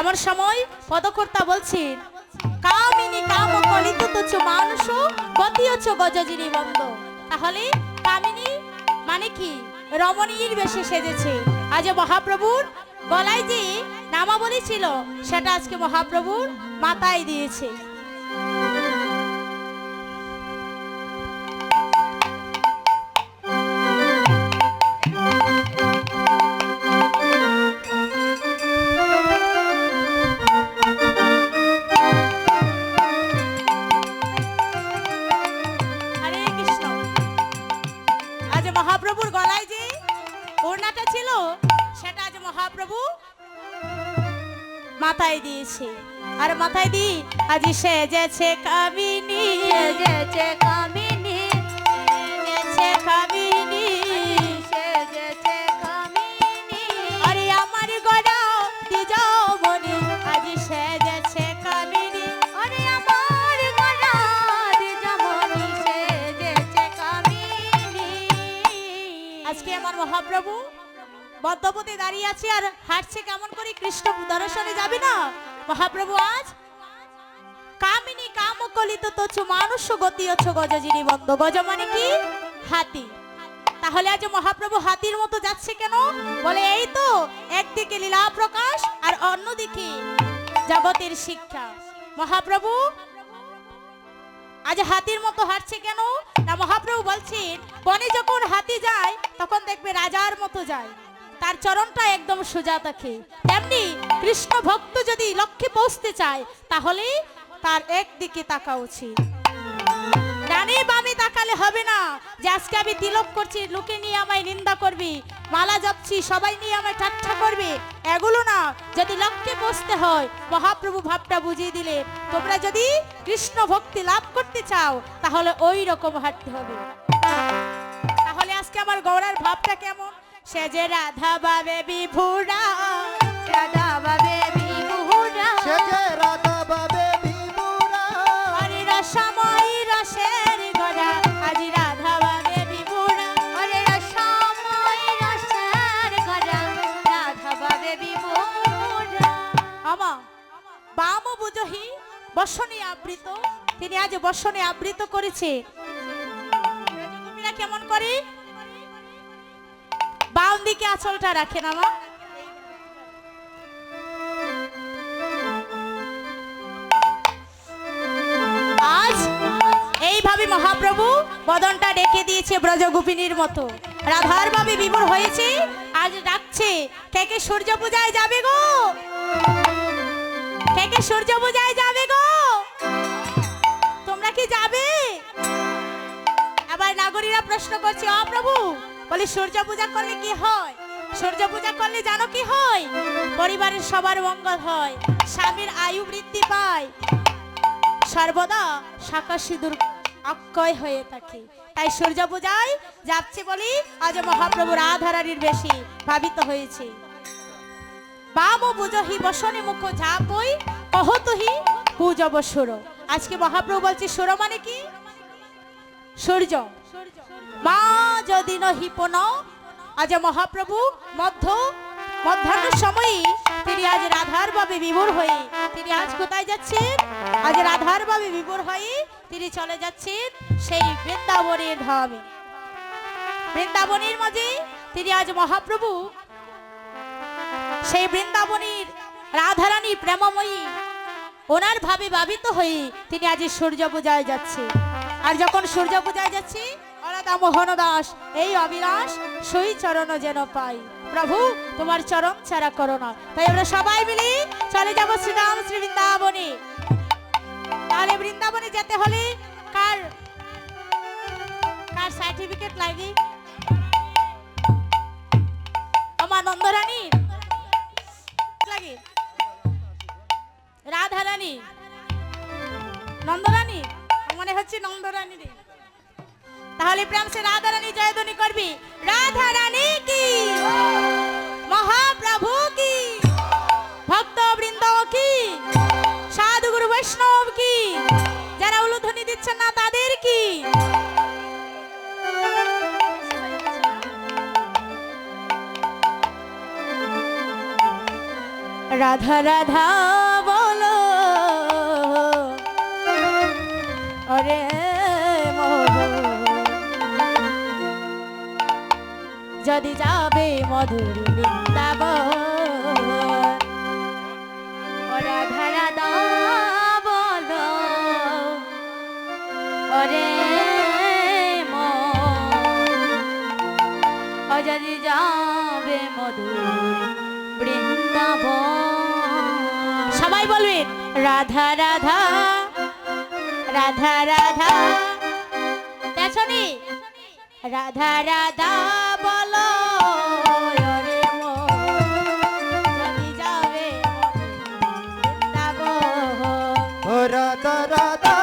এমন সময় পদকর্তা বলছেন, কামিনী কাম কলিত তুচ্ছ মানুষ গতি হচ্ছ গজজিনী বন্ধ তাহলে কামিনী মানে কি? রমণীর বেশে সেজেছে। আজ মহাপ্রভুর গলায় যে নামাবলী ছিল, সেটা আজকে মহাপ্রভুর মাথায় দিয়েছে। আজ মহাপ্রভুর গলায় যে ওড়নাটা ছিল, সেটা আজ মহাপ্রভু মাথায় দিয়েছে। আর মাথায় দি, আজ সেজেছে কামিনী সেজেছে কামিনী সেজেছে কামিনী। মহাপ্রভু? বদ্ধপতি দাঁড়িয়ে আছে আর হাঁটছে কেমন করে? কৃষ্ণ দর্শনে যাবে না? মহাপ্রভু, আজ? কামিনী কাম কলিত তোছ মানুষ গতি অছ গজজিনী বন্ধ। গজ মানে কি? হাতি। তাহলে আজ মহাপ্রভু হাতির মতো যাচ্ছে কেন? বলে, এই তো, একদিকে লীলা প্রকাশ আর অন্যদিকে জগতের শিক্ষা। মহাপ্রভু আজ হাতির মতো হাঁটছে কেন? না মহাপ্রভু বলছেন, বনে যখন হাতি যায়, তখন দেখবে রাজার মতো যায়। তার চরণটা একদম সোজা থাকে তেমনি কৃষ্ণ ভক্ত যদি লক্ষ্যে পৌঁছতে চায়, তাহলে তার একদিকে তাকা উচিত ডানে বামে তাকালে হবে না। যে আজকে আমি তিলক করছি, লোকে নিয়ে আমায় নিন্দা করবি। মালা জপছি, সবাই নিয়ে আমায় ঠাট্টা করবে। এগুলো না, যদি লক্ষ্যে বসতে হয়, মহাপ্রভু ভাবটা বুঝিয়ে দিলে। তোমরা যদি কৃষ্ণ ভক্তি লাভ করতে চাও, তাহলে ওই রকম হাঁটতে হবে। তাহলে আজকে আমার গৌরার ভাবটা কেমন? সে যে রাধা বাবে বিভুরা রাধা বাবে তিনি আজ বর্ষণে আবৃত করেছে। কেমন করে? বাম দিকে আঁচলটা রাখেন আমা। আজ এইভাবে মহাপ্রভু বদনটা ডেকে দিয়েছে ব্রজগোপিনীর মতো। রাধার ভাবে বিমূর হয়েছে, আজ ডাকছে, কে কে সূর্য পূজায় যাবে গো? কে কে সূর্য পূজায় যাবে গো? কি যাবে? আবার নাগরীরা প্রশ্ন করছে, অ প্রভু। বলে, সূর্য পূজা করলে কি হয়? সূর্য পূজা করলে জানো কি হয়? পরিবারের সবার মঙ্গল হয়, স্বামীর আয়ু বৃদ্ধি পায়। সর্বদা শাখা সিঁদুর অক্ষয় হয়ে থাকে। তাই সূর্য পূজায় যাচ্ছে বলি, আজ মহাপ্রভু রাধারানীর বেশি ভাবিত হয়েছে। বাম বুঝহি বসনে মুখ ঝাপই কহতহি পূজব সুর আজকে মহাপ্রভু বলছে, সুর মানে কি? সূর্য। মা যদি নহি পুন আজ মহাপ্রভু মধ্য মধ্যাহ্নের সময় তিনি আজ রাধার ভাবে বিভোর হয়ে, তিনি আজ কোথায় যাচ্ছেন? আজ রাধার ভাবে বিভোর হয়ে তিনি চলে যাচ্ছেন সেই বৃন্দাবনের ধামে। বৃন্দাবনের মাঝে তিনি আজ মহাপ্রভু, সেই বৃন্দাবনীর রাধারানী প্রেমময়ী ওনার ভাবে ভাবিত হয়ে তিনি আজ সূর্য পূজায় যাচ্ছে। আর যখন সূর্য পূজায় যাচ্ছি অরাধা মোহন দাস, এই অবিনাশ সই চরণ যেন পাই। প্রভু, তোমার চরণ ছাড়া করো না। তাই আমরা সবাই মিলে চলে যাব শ্রীরাম শ্রী বৃন্দাবনে। তাহলে বৃন্দাবনে যেতে হলে কার কার সার্টিফিকেট লাগে? আমার নন্দরানী রাধা রানী নন্দরানী? মনে হচ্ছে নন্দরানী রে। তাহলে প্রেম সে রাধা রানী জয়ধ্বনি করবি। রাধা রানী কি? মহাপ্রভু কি? ভক্ত বৃন্দ কি? সাধু গুরু বৈষ্ণব কি? যারা উলুধ্বনি দিচ্ছেন না, তাদের কি? রাধা রাধা। রে যদি যাবে মধুর বৃন্দাব ওরা ধারা দাবল ওরে যদি যাবে মধুর বৃন্দাব সবাই বলবে রাধা রাধা রাধা রাধা। পেছনি। রাধা রাধা বলো রাধা রাধা।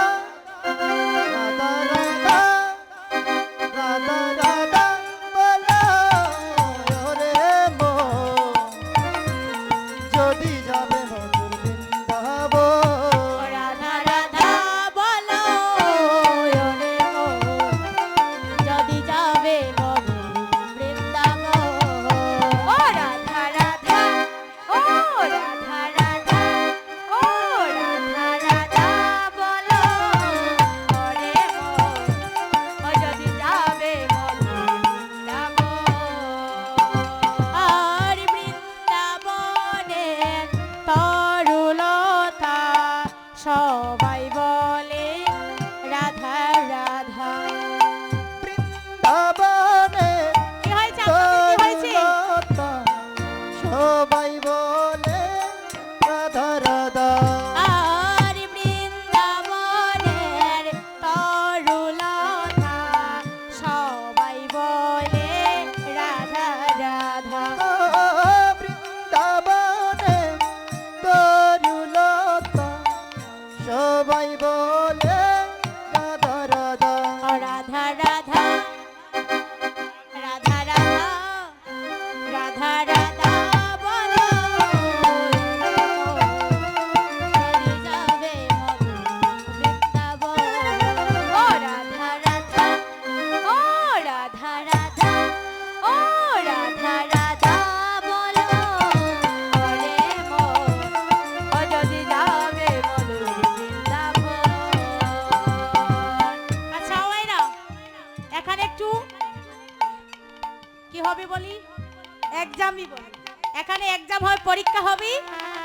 পরীক্ষা হবে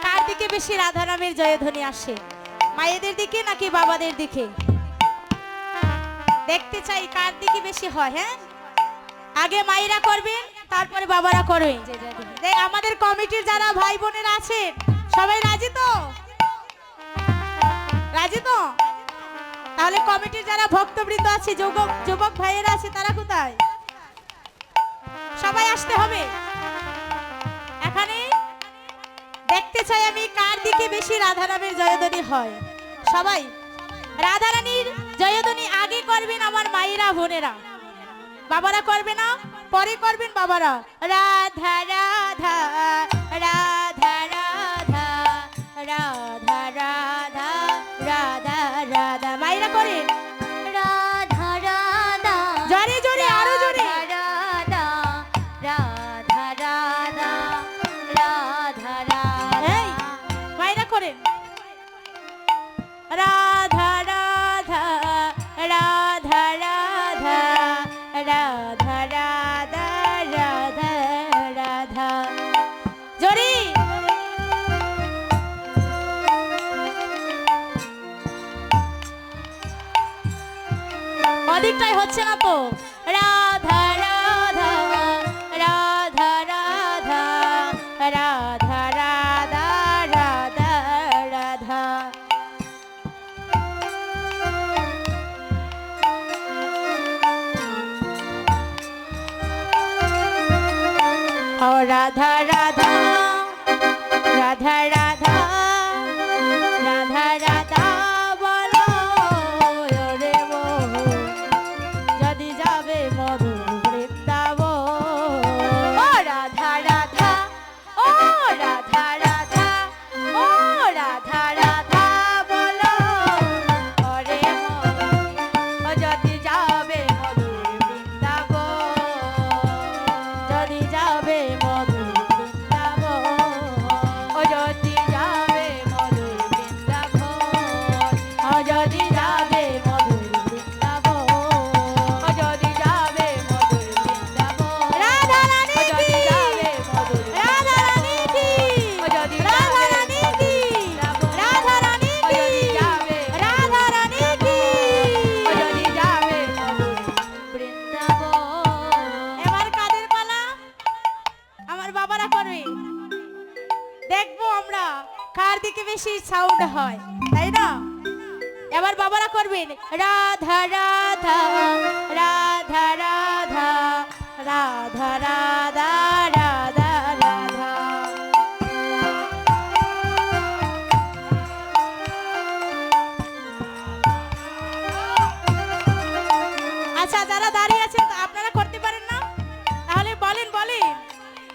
কার দিকে বেশি রাধারামের জয়ধ্বনি আসে। মায়েদের দিকে নাকি বাবাদের দিকে? দেখতে চাই কার দিকে বেশি হয় হ্যাঁ? আগে মায়েরা করবেন, তারপরে বাবারা করবেন আমাদের কমিটির যারা ভাই বোনেরা আছেন সবাই রাজি তো? রাজি তো? তাহলে কমিটির যারা ভক্তবৃন্দ আছে, যুবক যুবক ভাইয়েরা আছে, তারা কোথায়? সবাই আসতে হবে। এখানে দেখতে চাই আমি কার দিকে বেশি রাধা রাধারামের জয়ধ্বনি হয়। সবাই, রাধারানীর জয়ধ্বনি আগে করবেন আমার মায়েরা, বোনেরা। বাবারা করবে না, পরে করবেন বাবারা। রাধা রাধা রাধা রাধা রাধা। তো রাধা রাধা রাধা রাধা রাধা রাধা রাধা রাধা। ও রাধা রাধা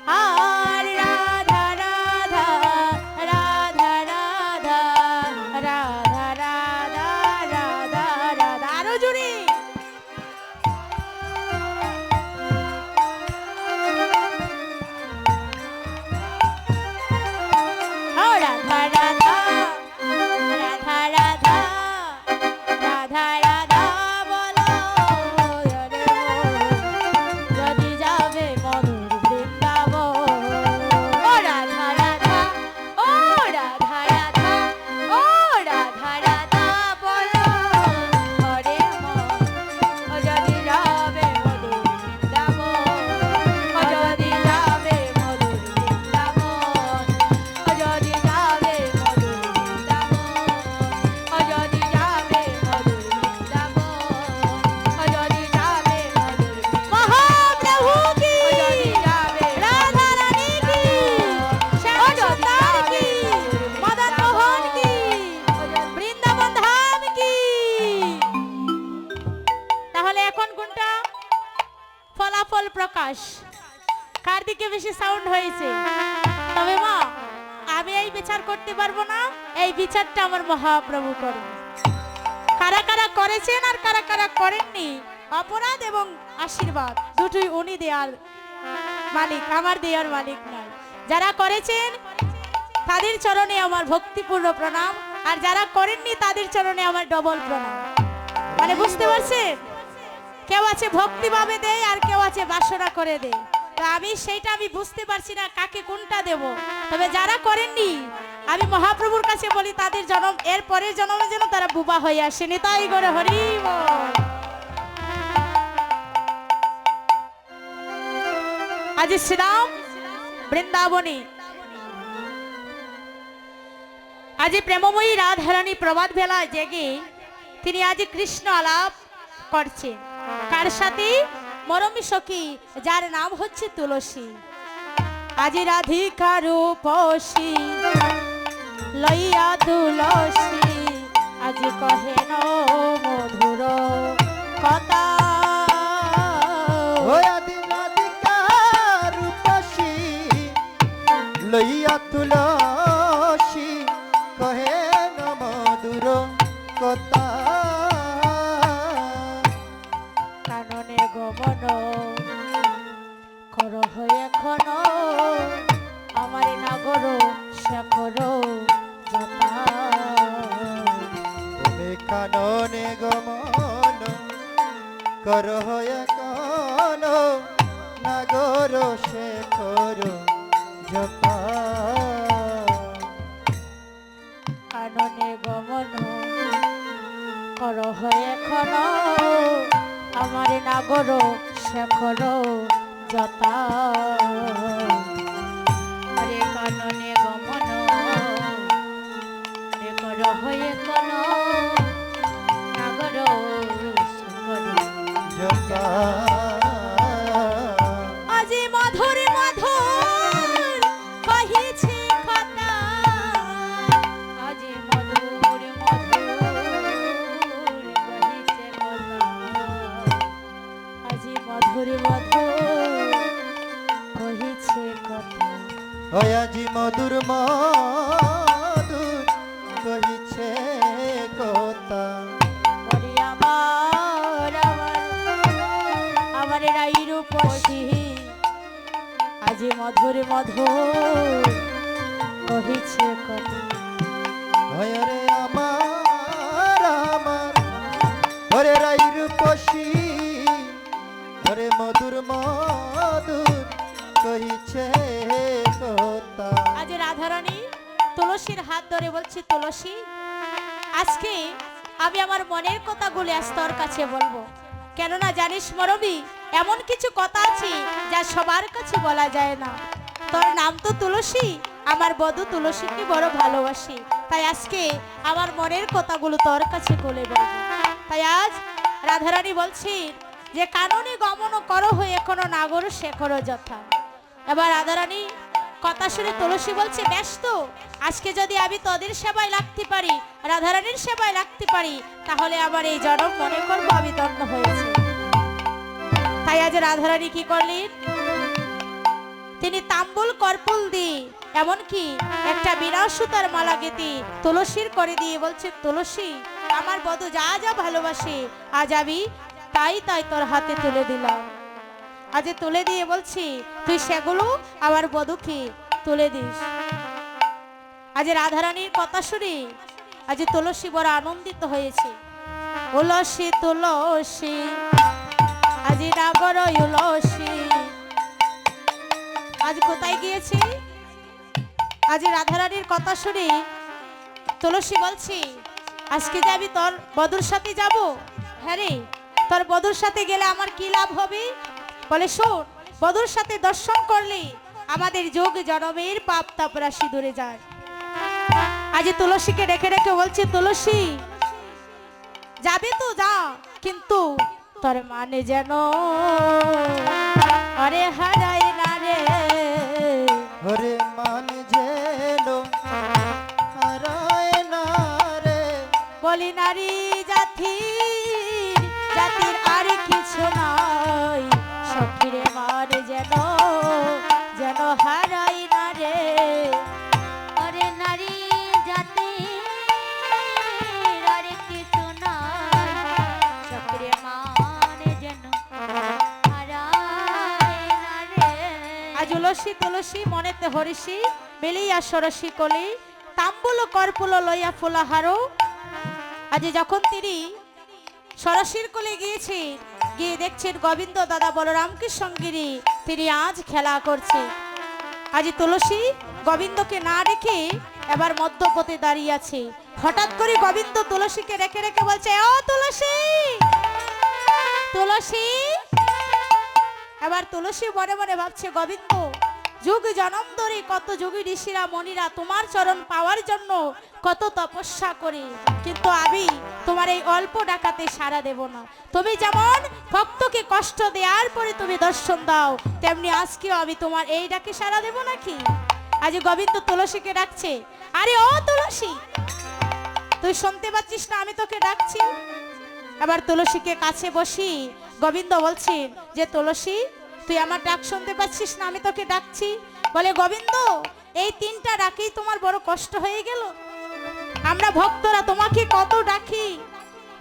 好 মহাপ্রভু করে কারা কারা করেছেন আর কারা কারা করেননি, অপরাধ এবং আশীর্বাদ দুটোই উনি দেয়ার মালিক, আমার দেয়ার মালিক নয়। যারা করেছেন, তাদের চরণে আমার ভক্তিপূর্ণ প্রণাম, আর যারা করেননি, তাদের চরণে আমার ডবল প্রণাম। মানে বুঝতে পারছেন? কেউ আছে ভক্তিভাবে দেয়, আর কেউ আছে বাসনা করে দেয়। তা আমি সেইটা আমি বুঝতে পারছি না, কাকে কোনটা দেব? তবে যারা করেননি আমি মহাপ্রভুর কাছে বলি, তাদের জন্ম, এর পরের জন্মে যেন তারা বুবা হয়ে আসেনি তাই করে হরি। আজ শ্রীরাম বৃন্দাবনী। আজ প্রেমময়ী রাধারানী প্রবাদ বেলায় জেগে তিনি আজ কৃষ্ণ আলাপ করছেন। কার সাথে? মরমী সখী, যার নাম হচ্ছে তুলসী। আজি রাধিকা রূপসী। লইয়া তুলসী। আজি কহেন মধুর কথা। লইয়া তুলসী। জপা আজি মধুর মধুর কহিছে কথা। আজি মধুর মধুর কহিছে কথা। আজি মধুর মধুর কহিছে কথা। ওই আজি মধুর মধুর আজি মধুর মধুর কহিছে কথা। হরে আমার আমার। হরে রাইর পশি হরে মধুর মধুর কহিছে কথা। আজ রাধারানী তুলসীর হাত ধরে বলছি তুলসী আজকে আমি আমার মনের কথাগুলো আজ তোর কাছে বলব। কেননা জানিস মরবি এমন কিছু কথা আছে যা সবার কাছে বলা যায় না। তোর নাম তো তুলসী, আমার বধূ তুলসীকে বড় ভালোবাসি। তাই আজকে আমার মনের কথাগুলো তোর কাছে বলে বলব তাই আজ রাধারানী বলছি যে, কাননে গমন করো হয়ে এখনও নাগর শেখরো যথা। এবার রাধারানী কথা শুনে তুলসী বলছে ব্যস্ত আজকে যদি আমি তোদের সেবায় লাগতে পারি, রাধারানীর সেবায় লাগতে পারি, তাহলে আমার এই জনম মনে করব আমি দণ্ড হয়েছে। তাই আজ রাধারানী কি করলেন? তিনি তাম্বুল কর্পুল দিয়ে, এমনকি একটা বিরাট সুতার মালা গেতি তুলসীর করে দিয়ে বলছে, তুলসী, আমার বধূ যা যা ভালোবাসে, আজ আমি তাই তাই তোর হাতে তুলে দিলাম। আজ তুলে দিয়ে বলছি, তুই সেগুলো আমার বধূকে তুলে দিস। আজ রাধারানীর কথা শুনে আজ তুলসী বড় আনন্দিত হয়েছে। তুলসী তুলসী আজি নাগর উলসী আজ কোথায় গিয়েছি? আজ রাধারানীর কথা শুনে তুলসী বলছি, আজকে যে আমি তোর বধুর সাথে যাব? হ্যাঁ রে, তোর বধুর সাথে গেলে আমার কি লাভ হবে? বলে, শোন, বধুর সাথে দর্শন করলে আমাদের যোগ জনমের পাপ তাপরাশি দূরে যায়। আজ তুলসীকে ডেকে ডেকে বলছে, তুলসী, যাবে তো যা, কিন্তু তোর মানে যেন? অরে হারায় না রে। হরে মান যেন হারায় না রে। বলি নারী জাতি জাতির আর কিছু নাই। সখিরে মার যেন যেন হারাই তুলসী মনেতে হরিষি, বেলিয়া সরসী কলি, তাম্বুল কর্পুল লইয়া ফুলাহারো আজ যখন তিনি সরসীর কোলে গিয়েছে, গিয়ে দেখছেন গোবিন্দ দাদা বলরামকে সঙ্গিনী, তিনি আজ খেলা করছে। আজ তুলসী গোবিন্দকে না ডেকে এবার মধ্যপথে দাঁড়িয়ে আছে। হঠাৎ করে গোবিন্দ তুলসীকে রেখে রেখে বলছে, ও তুলসী! তুলসী! এবার তুলসী মনে মনে ভাবছে, গোবিন্দ যুগ জনম ধরে কত যোগী ঋষিরা মনিরা তোমার চরণ পাওয়ার জন্য কত তপস্যা করে। কিন্তু আমি তোমার এই অল্প ডাকাতে সাড়া দেব না। তুমি যেমন ভক্তকে কষ্ট দেওয়ার পরে তুমি দর্শন দাও, তেমনি আজকেও আমি তোমার এই ডাকে সাড়া দেব নাকি? আজ গোবিন্দ তুলসীকে ডাকছে। আরে ও তুলসী! তুই শুনতে পাচ্ছিস না, আমি তোকে ডাকছি। আবার তুলসীকে কাছে বসি। গোবিন্দ বলছেন, যে তুলসী তুই আমার ডাক শুনতে পাচ্ছিস না, আমি তোকে ডাকছি। বলে, গোবিন্দ, এই তিনটা ডাকেই তোমার বড় কষ্ট হয়ে গেল। আমরা ভক্তরা তোমাকে কত ডাকি,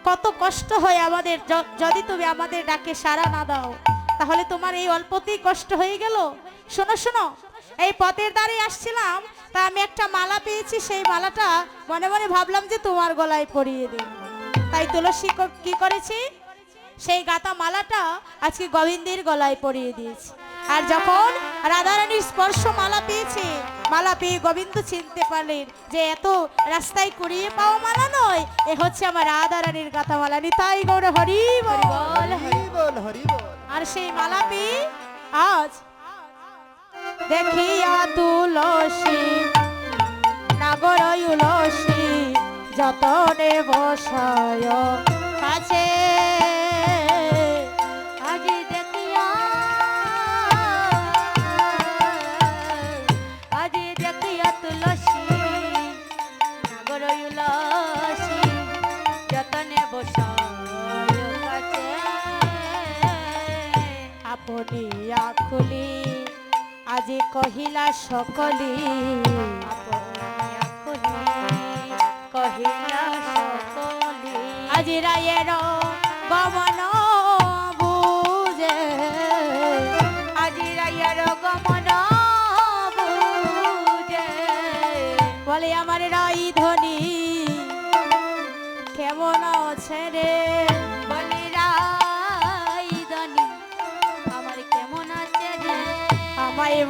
কত কষ্ট হয় আমাদের যদি তুমি আমাদের ডাকে সাড়া না দাও, তাহলে তোমার এই অল্পতেই কষ্ট হয়ে গেল। শোনো শোনো, এই পথের দ্বারে আসছিলাম, তা আমি একটা মালা পেয়েছি, সেই মালাটা মনে মনে ভাবলাম যে তোমার গলায় পরিয়ে দিই। তাই তুলসী ক- কি করেছে? সেই গাতা মালাটা আজকে গোবিন্দের গলায় পরিয়ে দিয়েছে। আর যখন রাধারানীর স্পর্শ মালা পেয়েছে মালা পেয়ে গোবিন্দ চিনতে পারলেন যে এত রাস্তায় কুড়িয়ে পাওয়া মালা নয় এ হচ্ছে আমার রাধারানীর গাতা মালা। নিতাই গৌর হরি বল। হরি বল হরি বল আর সেই মালা পেয়ে আজ দেখিয়া তুলসী নাগর উলসী যতনে বসায় কাছে। কহিলা সকলি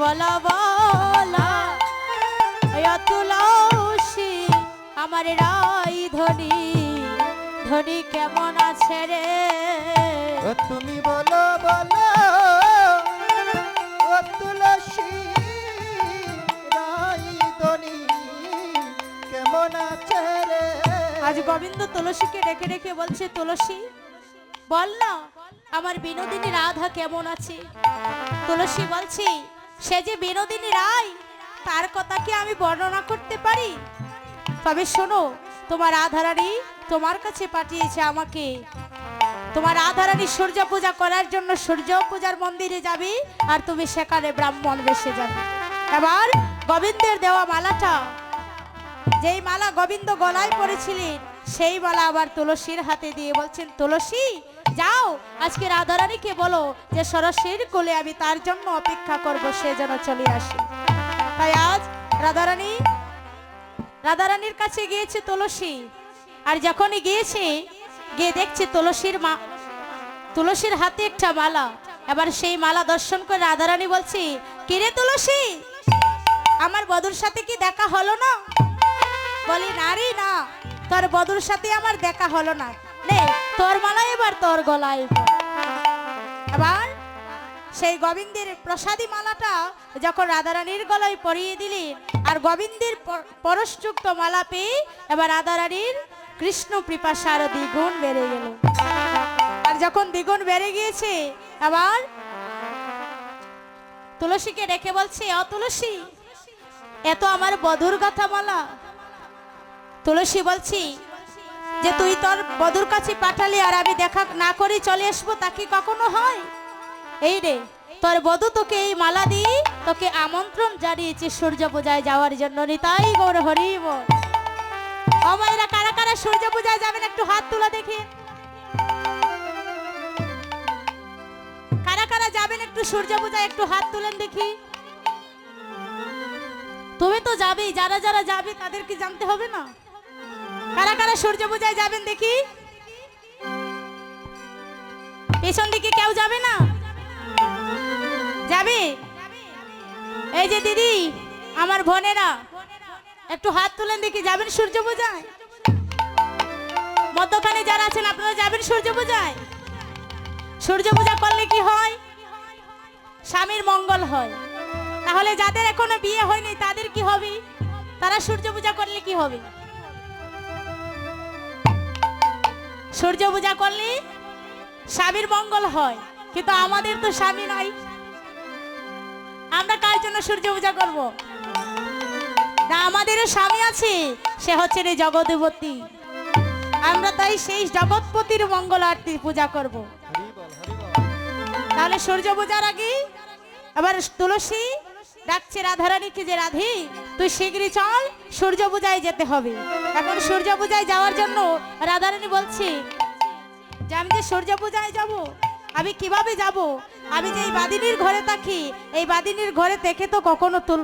বল বল তুলসী আমার রাই ধনী ধনী কেমন আছে রে? তুমি বলো বলো ও তুলসী রাই কেমন আছে রে? আজ গোবিন্দ তুলসীকে ডেকে ডেকে বলছে তুলসী বল না আমার বিনোদিনী রাধা কেমন আছে? তুলসী বলছি সে যে বিনোদিনী রায়, তার কথা কি আমি বর্ণনা করতে পারি? তবে শোনো, তোমার রাধারানী তোমার কাছে পাঠিয়েছে আমাকে। তোমার রাধারানী সূর্য পূজা করার জন্য সূর্য পূজার মন্দিরে যাবি আর তুমি সেখানে ব্রাহ্মণ বেসে যাবে। এবার গোবিন্দের দেওয়া মালাটা। যেই মালা গোবিন্দ গলায় পরেছিলেন, সেই মালা আবার তুলসীর হাতে দিয়ে বলছেন, তুলসী যাও, আজকে রাধারানীকে বলো যে সরস্বীর কোলে আমি তার জন্য অপেক্ষা করব, সে যেন চলে আসে। তাই আজ রাধারানী, রাধারানীর কাছে গিয়েছে তুলসী। আর যখনই গিয়েছে, গিয়ে দেখছে তুলসীর মা, তুলসীর হাতে একটা মালা। এবার সেই মালা দর্শন করে রাধারানী বলছি, কিরে তুলসী, আমার বধুর সাথে কি দেখা হলো না? বলি নারী না। তোর বধুর সাথে আমার দেখা হলো না। নে, তোর মালা এবার তোর গলায় এবার। সেই গোবিন্দের প্রসাদী মালাটা যখন রাধারানীর গলায় পরিয়ে দিলেন আর গোবিন্দের পরশযুক্ত মালা পেয়ে এবার রাধারানীর কৃষ্ণ আরও দ্বিগুণ বেড়ে গেল। আর যখন দ্বিগুণ বেড়ে গিয়েছে আবার তুলসীকে ডেকে বলছে অ তুলসী এত আমার বধুর কথা বলা। তুলসী বলছি যে তুই তোর বধুর কাছে পাঠালি আর আমি দেখা না করে চলে আসব, তা কি কখনো হয়? এই রে, তোর বধু তোকে এই মালা দিয়ে তোকে আমন্ত্রণ জানিয়েছে সূর্য পূজায় যাওয়ার জন্য নিতাই গৌর হরি অমায়েরা কারা কারা সূর্য পূজায় যাবেন একটু হাত তুলে দেখি। কারা কারা যাবেন একটু সূর্য পূজায় একটু হাত তুলেন দেখি। তুমি তো যাবেই, যারা যারা যাবে তাদের কি জানতে হবে না? কারা কারা সূর্য পূজায় যাবেন দেখি? পেছন দিকে কেউ যাবে না? যাবে? এই যে দিদি, আমার বোনেরা, একটু হাত তুলেন দেখি, যাবেন সূর্য পূজায়? মধ্যখানে যারা আছেন, আপনারা যাবেন সূর্য পূজায়? সূর্য পূজা করলে কি হয়? স্বামীর মঙ্গল হয়। তাহলে যাদের এখনও বিয়ে হয়নি, তাদের কি হবে? তারা সূর্য পূজা করলে কি হবে? সূর্য পূজা করলে স্বামীর মঙ্গল হয়, কিন্তু আমাদের তো স্বামী নাই। আমরা কার জন্য সূর্য পূজা করব? না, আমাদেরও স্বামী আছে, সে হচ্ছে রে জগদেবতী আমরা তাই সেই জগৎপতির মঙ্গল আরতি পূজা করব। তাহলে সূর্য পূজার আগে আবার তুলসী ডাকছে রাধারানীকে যে রাধি তুই শিগগিরি চল, সূর্য পূজায় যেতে হবে। এখন সূর্য পূজায় যাওয়ার জন্য রাধারানী বলছি যে আমি যে সূর্য পূজায় যাব, আমি কীভাবে যাব? আমি যে এই বাদিনীর ঘরে থাকি, এই বাদিনীর ঘরে থেকে তো কখনো তুল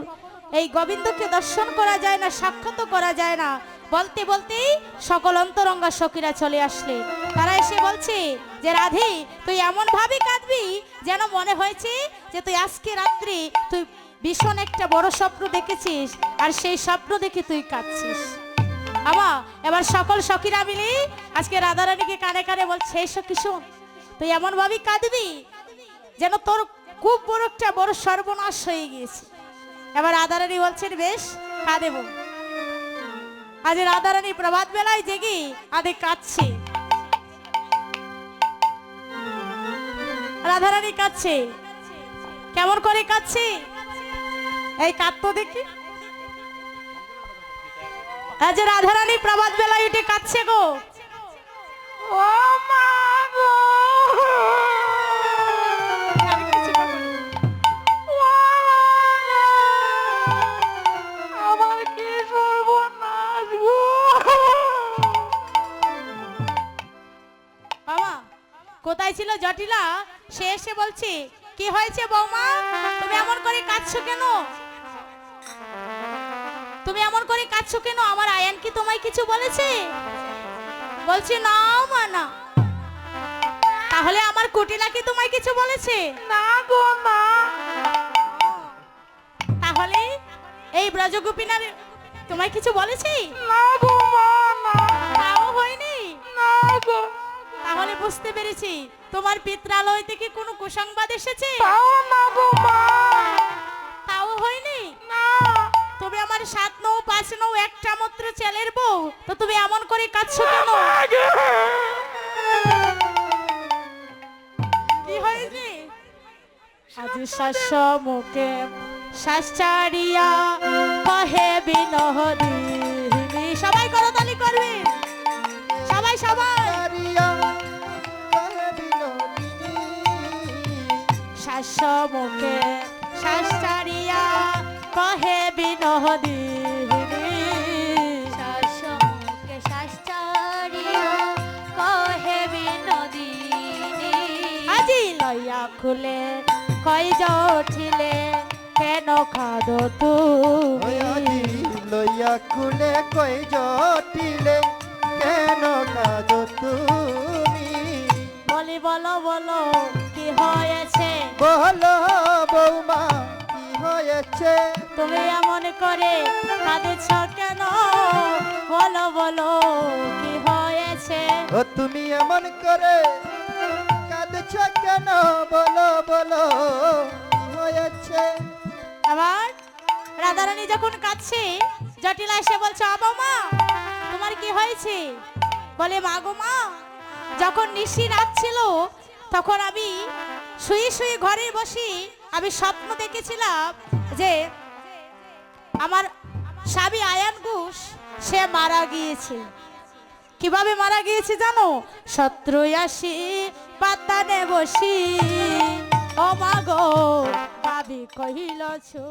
এই গোবিন্দকে দর্শন করা যায় না সাক্ষাৎ করা যায় না। বলতে বলতেই সকল অন্তরঙ্গা সখীরা চলে আসলে। তারা এসে বলছে, যে রাধে, তুই এমন ভাবে কাঁদবি যেন মনে হয়েছে যে তুই আজকে রাত্রি তুই ভীষণ একটা বড় স্বপ্ন দেখেছিস, আর সেই স্বপ্ন দেখে তুই কাঁদছিস। আমা এবার সকল সখীরা মিলি আজকে রাধারানীকে কানে কানে বলছে এই সখী তুই এমন ভাবে কাঁদবি যেন তোর খুব বড় একটা বড় সর্বনাশ হয়ে গিয়েছে। এবার রাধারানী বলছেন, বেশ কাঁদেব আজ রাধারানী প্রভাত বেলায় জেগে আদে কাঁদছে। রাধারানী কাঁদছে। কেমন করে কাঁদছে? এই কাঁদতো দেখি। আজ রাধারানী প্রভাত বেলায় উঠে কাঁদছে গো। ও মা গো। কোথায় ছিল জটিলা? সে এসে বলছি, কি হয়েছে বৌমা? তুমি এমন করে কাঁদছো কেন? তুমি এমন করে কাঁদছো কেন? আমার আয়ান কি তোমায় কিছু বলেছে? বলছি না মা না। তাহলে আমার কুটিলা কি তোমায় কিছু বলেছে? না গো মা। তাহলে এই ব্রজগোপীনার তোমায় কিছু বলেছে? না গো মা না। তাও হয়নি? না গো। তাহলে বুঝতে পেরেছি তোমার পিত্রালয় থেকে কোনো কুসংবাদ এসেছে? তাও না গো মা। আমার সাত নৌ পাঁচ নৌ একটা মাত্র ছেলের বউ তো তুমি এমন করে কাঁদছো কেন? কি হয়েছে? আজি শ্বাস মুখে কহে বিনোদিনী সবাই করতালি করবে। সবাই সবাই। শ্বাস মুখে কহে বিনোদিনী। শাসমুখে শাস্তারিয়া কহে বিনোদিনী। আজি লইয়া খুলে কই উঠিলে কেন খাদো তুমি? আজি লইয়া খুলে কই জটিলে কেন কাজ তুমি? বলি বলো বলো কি হয়েছে? বলো বৌমা কি হয়েছে? তুমি এমন করে কাঁদছ কেন? বলো বলো কি হয়েছে? ও তুমি এমন করে কাঁদছ কেন? বলো বলো কি হয়েছে? আবার রাধারানী যখন কাঁদছে জটিলা এসে বলছে আবা মা তোমার কি হয়েছে? বলে মা গো মা যখন নিশি রাত ছিল তখন আমি শুয়ে শুয়ে ঘরে বসি আমি স্বপ্ন দেখেছিলাম যে আমার স্বামী আয়ান ঘোষ, সে মারা গিয়েছে। কীভাবে মারা গিয়েছে জানো? শত্রু আসি পাতানে বসি। ও মাগো ভাবি কহিল ছো।